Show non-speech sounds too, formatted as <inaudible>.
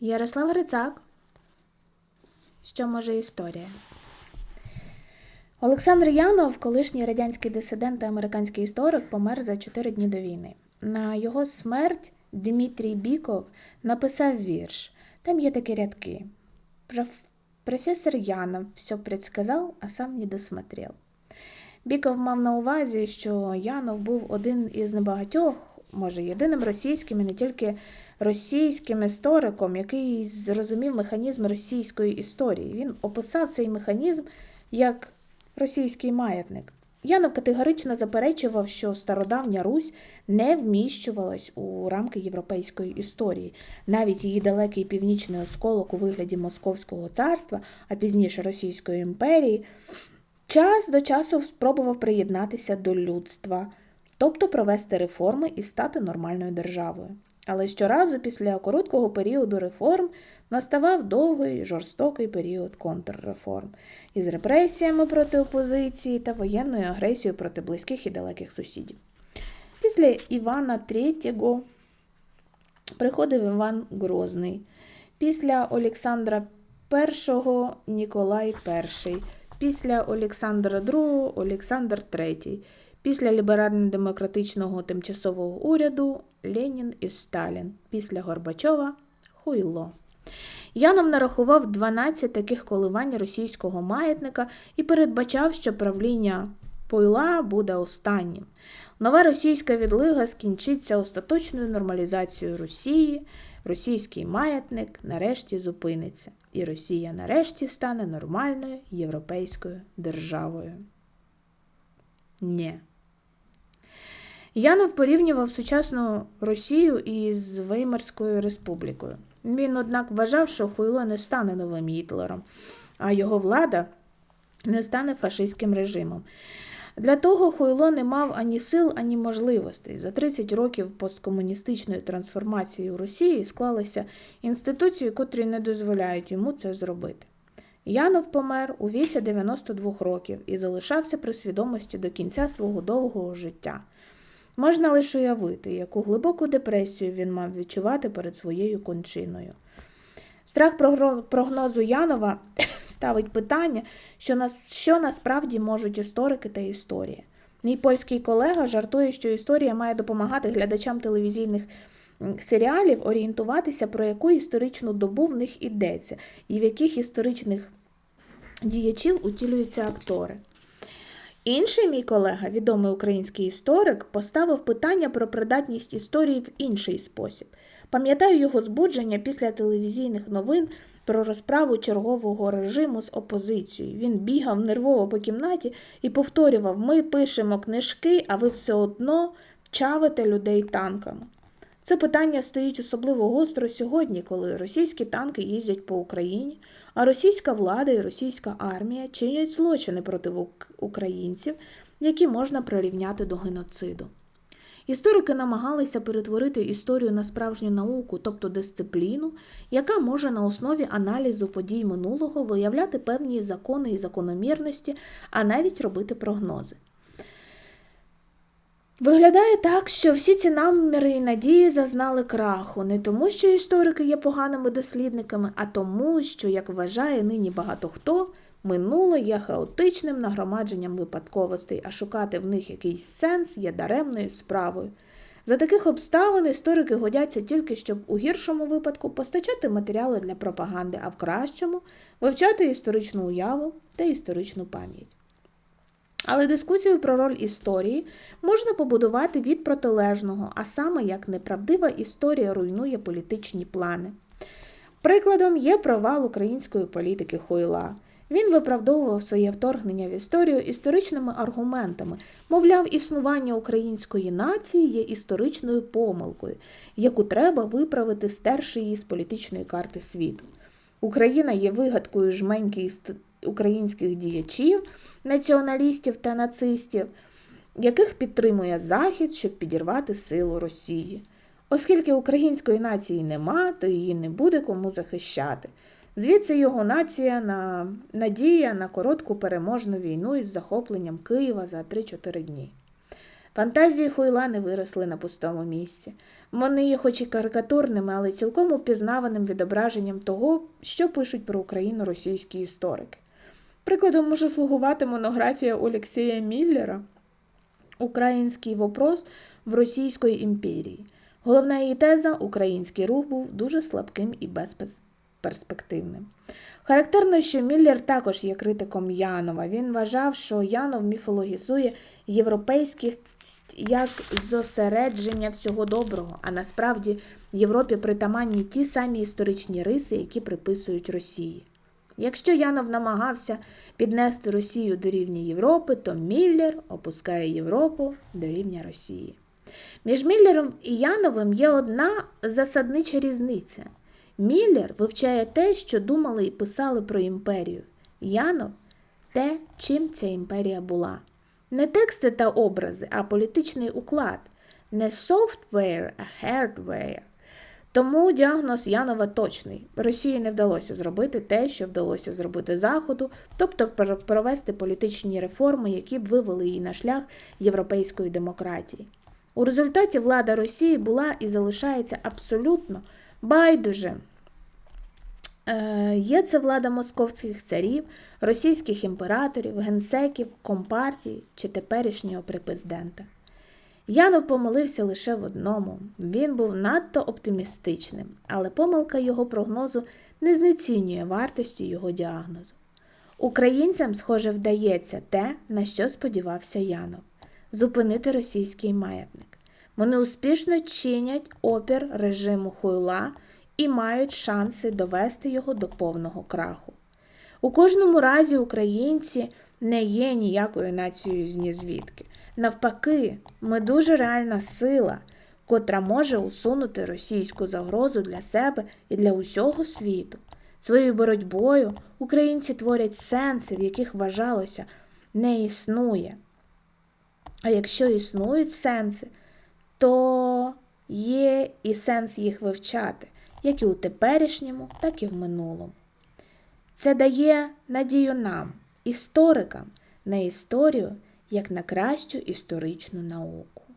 Ярослав Грицак. Що може історія? Олександр Янов, колишній радянський дисидент та американський історик, помер за 4 дні до війни. На його смерть Дмитрій Біков написав вірш. Там є такі рядки. «Проф- Професор Янов все предсказав, а сам не досмотрел. Біков мав на увазі, що Янов був один із небагатьох, може, єдиним російським і не тільки російським істориком, який зрозумів механізм російської історії. Він описав цей механізм як російський маятник. Янов категорично заперечував, що стародавня Русь не вміщувалась у рамки європейської історії. Навіть її далекий північний осколок у вигляді Московського царства, а пізніше Російської імперії, час до часу спробував приєднатися до людства, тобто провести реформи і стати нормальною державою. Але щоразу після короткого періоду реформ наставав довгий жорстокий період контрреформ із репресіями проти опозиції та воєнною агресією проти близьких і далеких сусідів. Після Івана III приходив Іван Грозний. Після Олександра І Ніколай І. Після Олександра II Олександр III. Після ліберально-демократичного тимчасового уряду Ленін і Сталін. Після Горбачова Хуйло. Янов нарахував 12 таких коливань російського маятника і передбачав, що правління Пойла буде останнім. Нова російська відлига скінчиться остаточною нормалізацією Росії, російський маятник нарешті зупиниться, і Росія нарешті стане нормальною європейською державою. Ні. Янов порівнював сучасну Росію із Веймарською республікою. Він, однак, вважав, що Хуйло не стане новим Гітлером, а його влада не стане фашистським режимом. Для того Хуйло не мав ані сил, ані можливостей. За 30 років посткомуністичної трансформації у Росії склалися інституції, котрі не дозволяють йому це зробити. Янов помер у віці 92 років і залишався при свідомості до кінця свого довгого життя. Можна лише уявити, яку глибоку депресію він мав відчувати перед своєю кончиною. Страх прогнозу Янова <coughs> ставить питання, що, нас, що насправді можуть історики та історія. Мій польський колега жартує, що історія має допомагати глядачам телевізійних серіалів орієнтуватися, про яку історичну добу в них ідеться, і в яких історичних діячів утілюються актори. Інший мій колега, відомий український історик, поставив питання про придатність історії в інший спосіб. Пам'ятаю його збудження після телевізійних новин про розправу чергового режиму з опозицією. Він бігав нервово по кімнаті і повторював: Ми пишемо книжки, а ви все одно чавите людей танками. Це питання стоїть особливо гостро сьогодні, коли російські танки їздять по Україні, а російська влада і російська армія чинять злочини проти українців, які можна прирівняти до геноциду. Історики намагалися перетворити історію на справжню науку, тобто дисципліну, яка може на основі аналізу подій минулого виявляти певні закони і закономірності, а навіть робити прогнози. Виглядає так, що всі ці наміри і надії зазнали краху, не тому, що історики є поганими дослідниками, а тому, що, як вважає нині багато хто, минуле є хаотичним нагромадженням випадковостей, а шукати в них якийсь сенс є даремною справою. За таких обставин історики годяться тільки, щоб у гіршому випадку постачати матеріали для пропаганди, а в кращому вивчати історичну уяву та історичну пам'ять. Але дискусію про роль історії можна побудувати від протилежного, а саме як неправдива історія руйнує політичні плани. Прикладом є провал української політики Хойла. Він виправдовував своє вторгнення в історію історичними аргументами, мовляв, існування української нації є історичною помилкою, яку треба виправити, стерши її з політичної карти світу. Україна є вигадкою жменьки українських діячів, націоналістів та нацистів, яких підтримує Захід, щоб підірвати силу Росії. Оскільки української нації нема, то її не буде кому захищати. Звідси його нація на надія на коротку переможну війну із захопленням Києва за 3-4 дні. Фантазії Хуйла не виросли на пустому місці. Вони є хоч і карикатурними, але цілком упізнаваним відображенням того, що пишуть про Україну російські історики. Прикладом може слугувати монографія Олексія Міллера Український вопрос в Російської імперії. Головна її теза український рух був дуже слабким і безперспективним. Характерно, що Міллер також є критиком Янова. Він вважав, що Янов міфологізує європейських як зосередження всього доброго, а насправді в Європі притаманні ті самі історичні риси, які приписують Росії. Якщо Янов намагався піднести Росію до рівня Європи, то Міллер опускає Європу до рівня Росії. Між Міллером і Яновим є одна засаднича різниця. Міллер вивчає те, що думали і писали про імперію. Янов те, чим ця імперія була. Не тексти та образи, а політичний уклад, не software, а hardware. Тому діагноз Янова точний. Росії не вдалося зробити те, що вдалося зробити Заходу, тобто провести політичні реформи, які б вивели її на шлях європейської демократії. У результаті влада Росії була і залишається абсолютно байдуже. Е, є це влада московських царів, російських імператорів, генсеків, компартій чи теперішнього препрезидента. Янов помилився лише в одному він був надто оптимістичним, але помилка його прогнозу не знецінює вартості його діагнозу. Українцям, схоже, вдається те, на що сподівався Янов зупинити російський маятник. Вони успішно чинять опір режиму Хуйла і мають шанси довести його до повного краху. У кожному разі українці не є ніякою нацією з нізвідки. Навпаки, ми дуже реальна сила, котра може усунути російську загрозу для себе і для усього світу. Своєю боротьбою українці творять сенси, в яких вважалося, не існує. А якщо існують сенси, то є і сенс їх вивчати, як і у теперішньому, так і в минулому. Це дає надію нам, історикам, на історію як на кращу історичну науку.